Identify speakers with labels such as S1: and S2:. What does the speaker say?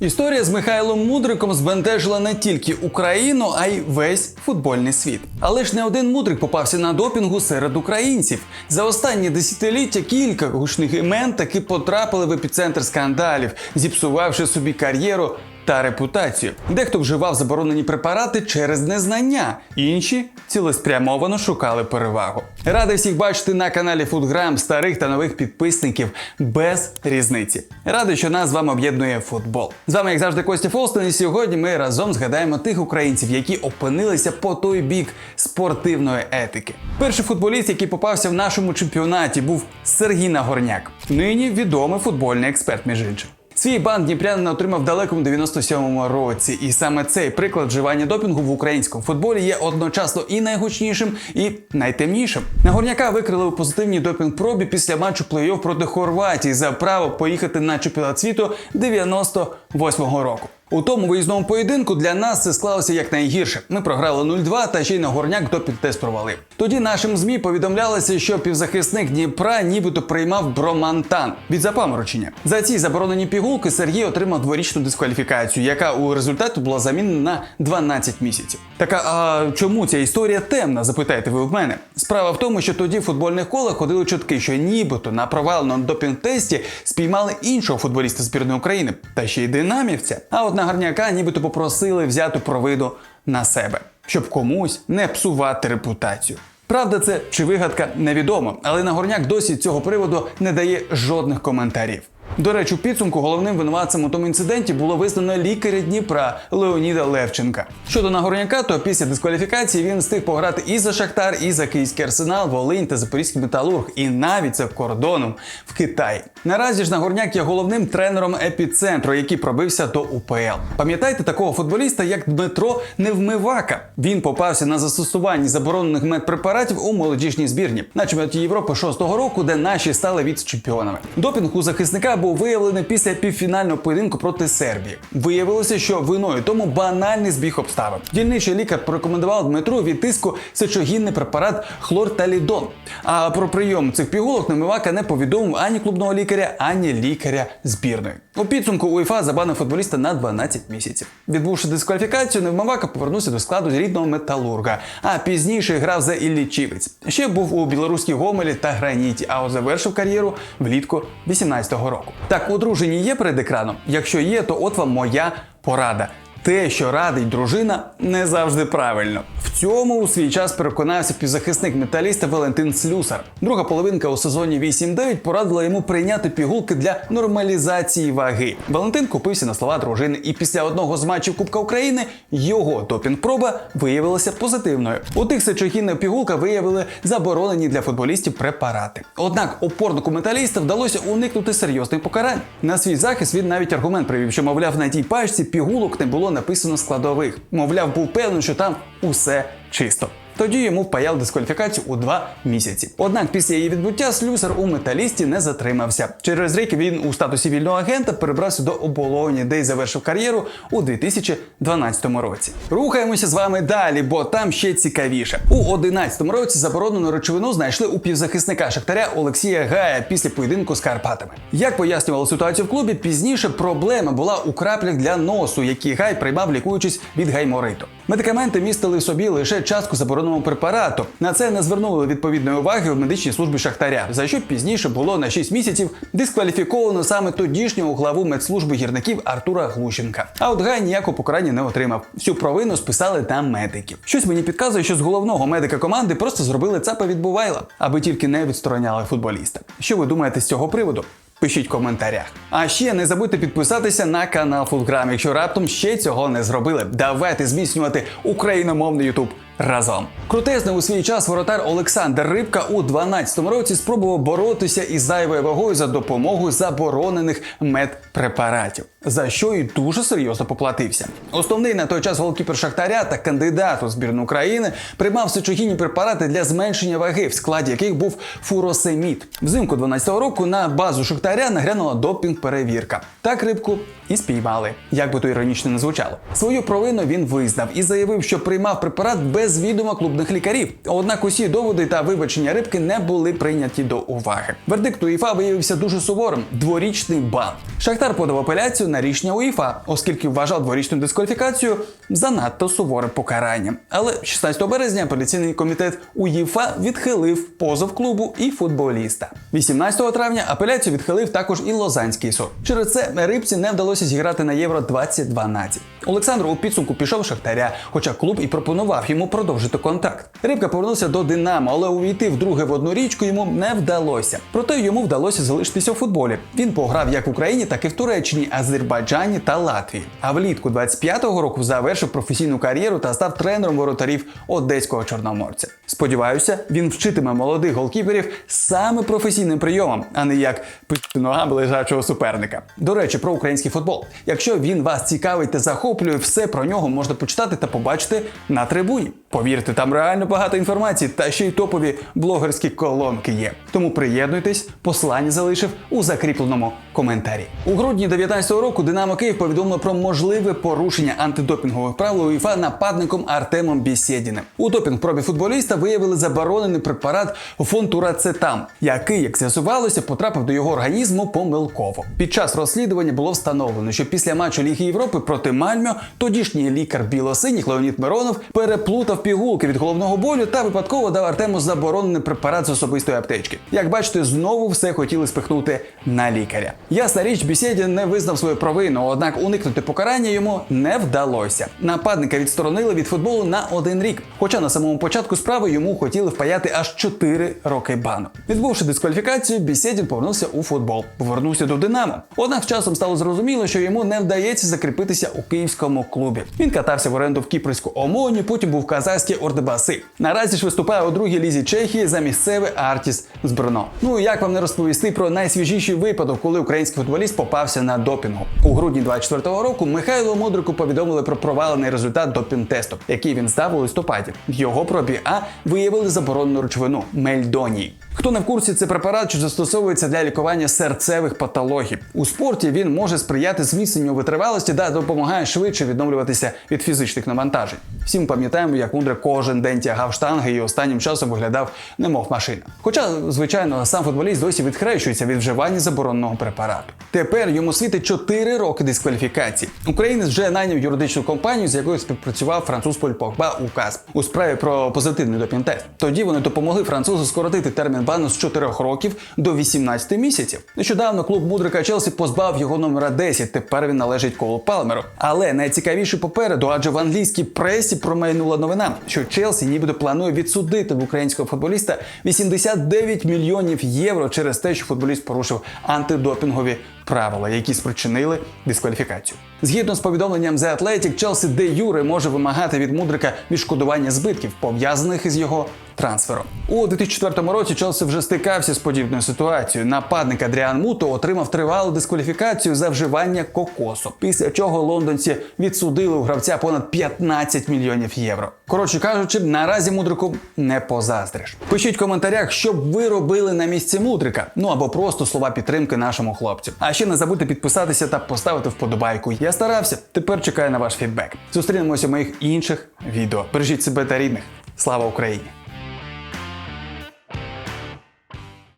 S1: Історія з Михайлом Мудриком збентежила не тільки Україну, а й весь футбольний світ. Але ж не один мудрик попався на допінгу серед українців. За останні десятиліття кілька гучних імен таки потрапили в епіцентр скандалів, зіпсувавши собі кар'єру та репутацію. Дехто вживав заборонені препарати через незнання, інші цілеспрямовано шукали перевагу. Радий всіх бачити на каналі Фудграм старих та нових підписників без різниці. Радий, що нас з вами об'єднує футбол. З вами, як завжди, Костя Фолстон, і сьогодні ми разом згадаємо тих українців, які опинилися по той бік спортивної етики. Перший футболіст, який попався в нашому чемпіонаті, був Сергій Нагорняк, нині відомий футбольний експерт, між іншим. Свій бан Дніпрянин отримав в далекому 97-му році, і саме цей приклад вживання допінгу в українському футболі є одночасно і найгучнішим, і найтемнішим. Нагорняка викрили у позитивній допінг-пробі після матчу плей-офф проти Хорватії за право поїхати на чемпіонат світу 98-го року. У тому виїзному поєдинку для нас це склалося як найгірше. Ми програли 0-2, та ще й Нагорняк допінг-тест провалив. Тоді нашим змі повідомлялося, що півзахисник Дніпра нібито приймав бромантан від запаморочення. За ці заборонені пігулки Сергій отримав дворічну дискваліфікацію, яка у результаті була замінена на 12 місяців. Така а чому ця історія темна? Запитаєте ви в мене. Справа в тому, що тоді в футбольних колах ходили чутки, що нібито на проваленому допінг-тесті спіймали іншого футболіста збірної України, та ще й динамівця. А от Нагорняка нібито попросили взяти провиду на себе, щоб комусь не псувати репутацію. Правда, це чи вигадка невідомо, але Нагорняк досі цього приводу не дає жодних коментарів. До речі, у підсумку головним винуватцем у тому інциденті було визнано лікаря Дніпра Леоніда Левченка. Щодо Нагорняка, то після дискваліфікації він встиг пограти і за Шахтар, і за Київський арсенал, Волинь та Запорізький металург, і навіть за кордоном в Китаї. Наразі ж Нагорняк є головним тренером епіцентру, який пробився до УПЛ. Пам'ятаєте такого футболіста, як Дмитро Невмивака? Він попався на застосуванні заборонених медпрепаратів у молодіжній збірні на чемпіонаті Європи 6-го року, де наші стали віце-чемпіонами. Допінг у захисника був виявлений після півфінального поєдинку проти Сербії. Виявилося, що виною тому банальний збіг обставин. Дільничий лікар порекомендував Дмитру від тиску сечогінний препарат хлорталідон. А про прийом цих пігулок Немивака не повідомив ані клубного лікаря, ані лікаря збірної. У підсумку УЄФА забанив футболіста на 12 місяців. Відбувши дискваліфікацію, Невмивака повернувся до складу рідного металурга, а пізніше грав за Іллічівець. Ще був у білоруській Гомелі та Граніті, а от завершив кар'єру влітку 18-го року. Так, одружені є перед екраном? Якщо є, то от вам моя порада. Те, що радить дружина, не завжди правильно. В цьому у свій час переконався півзахисник металіста Валентин Слюсар. Друга половинка у сезоні 8-9 порадила йому прийняти пігулки для нормалізації ваги. Валентин купився на слова дружини, і після одного з матчів Кубка України його допінг-проба виявилася позитивною. У тих сечогінних пігулка виявили заборонені для футболістів препарати. Однак опорнику металіста вдалося уникнути серйозних покарань. На свій захист він навіть аргумент привів, що мовляв на тій пачці пігулок не було написано складових. Мовляв, був певний, що там усе чисто. Тоді йому впаяли дискваліфікацію у два місяці. Однак після її відбуття слюсар у металісті не затримався. Через рік він у статусі вільного агента перебрався до оболоні, де й завершив кар'єру у 2012 році. Рухаємося з вами далі, бо там ще цікавіше. У 2011 році заборонену речовину знайшли у півзахисника Шахтаря Олексія Гая після поєдинку з Карпатами. Як пояснювали ситуацію в клубі, пізніше проблема була у краплях для носу, які Гай приймав, лікуючись від гаймориту. Медикаменти містили в собі лише частку забороненого препарату. На це не звернули відповідної уваги в медичній службі Шахтаря, за що пізніше було на 6 місяців дискваліфіковано саме тодішнього главу медслужби гірників Артура Глущенка. А от Гай ніякого покарання не отримав. Всю провину списали на медиків. Щось мені підказує, що з головного медика команди просто зробили цапа від Бувайла, аби тільки не відстороняли футболіста. Що ви думаєте з цього приводу? Пишіть в коментарях. А ще не забудьте підписатися на канал Фулграм, якщо раптом ще цього не зробили. Давайте зміцнювати україномовний Ютуб разом. Крутезний у свій час воротар Олександр Рибка у 12 році спробував боротися із зайвою вагою за допомогою заборонених медпрепаратів, за що і дуже серйозно поплатився. Основний на той час голкіпер Шахтаря та кандидат у збірну України приймав сечогінні препарати для зменшення ваги, в складі яких був фуросемід. Взимку 12-го року на базу Шахтаря нагрянула допінг-перевірка. Так рибку і спіймали, як би то іронічно не звучало. Свою провину він визнав і заявив, що приймав препарат без відома клубних лікарів. Однак усі доводи та вибачення рибки не були прийняті до уваги. Вердикт УЄФА виявився дуже суворим: дворічний бан. Шахтар подав апеляцію на рішення УЄФА, оскільки вважав дворічну дискваліфікацію занадто суворим покаранням. Але 16 березня апеляційний комітет УЄФА відхилив позов клубу і футболіста. 18 травня апеляцію відхилив також і Лозанський суд. Через це рибці не вдалося зіграти на Євро 2012. Олександр у підсумку пішов Шахтаря, хоча клуб і пропонував йому продовжити контракт. Рибка повернувся до Динамо, але увійти вдруге в одну річку йому не вдалося. Проте йому вдалося залишитися у футболі. Він пограв як в Україні, так і в Туреччині, Азербайджані та Латвії. А влітку 25-го року завершив професійну кар'єру та став тренером воротарів одеського чорноморця. Сподіваюся, він вчитиме молодих голкіперів саме професійним прийомом, а не як пити ногами лежачого суперника. До речі, про український футбол. Якщо він вас цікавить та захоплює, все про нього можна почитати та побачити на трибуні. Повірте, там реально багато інформації, та ще й топові блогерські колонки є. Тому приєднуйтесь, послання залишив у закріпленому коментарі. У грудні 19-го року Динамо Київ повідомило про можливе порушення антидопінгових правил УЄФА нападником Артемом Бісєдіним. У допінг-пробі футболіста виявили заборонений препарат фонтурацетам, який, як з'ясувалося, потрапив до його організму помилково. Під час розслідування було встановлено, що після матчу Ліги Європи проти Мальмьо тодішній лікар білосиніх Леонід Миронов переплутав пігулки від головного болю та випадково дав Артему заборонений препарат з особистої аптечки. Як бачите, знову все хотіли спихнути на лікаря. Ясна річ, Бісєдін не визнав свою провину, однак уникнути покарання йому не вдалося. Нападника відсторонили від футболу на один рік. Хоча на самому початку справи йому хотіли впаяти аж 4 роки бану. Відбувши дискваліфікацію, Бісєдін повернувся у футбол, повернувся до Динамо. Однак з часом стало зрозуміло, що йому не вдається закріпитися у київському клубі. Він катався в оренду в кіпрську Омоні, потім був в казахській Ордебаси. Наразі ж виступає у другій лізі Чехії за місцевий Артіс з Брно. Ну як вам не розповісти про найсвіжіший випадок, коли український футболіст попався на допінгу. У грудні 24-го року Михайло Мудрику повідомили про провалений результат допінг-тесту, який він здав у листопаді. В його пробі А виявили заборонену речовину мельдонії. Хто не в курсі, це препарат, що застосовується для лікування серцевих патологій. У спорті він може сприяти зміцненню витривалості та допомагає швидше відновлюватися від фізичних навантажень. Всім пам'ятаємо, як Мудрик кожен день тягав штанги і останнім часом виглядав немов машина. Хоча, звичайно, сам футболіст досі відхрещується від вживання забороненого препарату. Тепер йому світить 4 роки дискваліфікації. Українець вже найняв юридичну компанію, з якою співпрацював француз Поль Погба указ у справі про позитивний допінг-тест. Тоді вони допомогли французу скоротити термін бану з 4 років до 18 місяців. Нещодавно клуб Мудрика Челсі позбав його номера 10. Тепер він належить Колу Палмеру. Але найцікавіше попереду, адже в англійській пресі промайнула новина, що Челсі нібито планує відсудити в українського футболіста 89 мільйонів євро через те, що футболіст порушив антидопінгові правила, які спричинили дискваліфікацію. Згідно з повідомленням The Athletic, Челсі де Юре може вимагати від Мудрика відшкодування збитків, пов'язаних із його трансфером. У 2004 році Челсі вже стикався з подібною ситуацією. Нападник Адріан Муто отримав тривалу дискваліфікацію за вживання кокосу, після чого лондонці відсудили у гравця понад 15 мільйонів євро. Коротше кажучи, наразі мудрику не позаздриш. Пишіть в коментарях, що б ви робили на місці мудрика. Ну або просто слова підтримки нашому хлопцю. А ще не забудьте підписатися та поставити вподобайку. Я старався. Тепер чекаю на ваш фідбек. Зустрінемося в моїх інших відео. Бережіть себе та рідних. Слава Україні!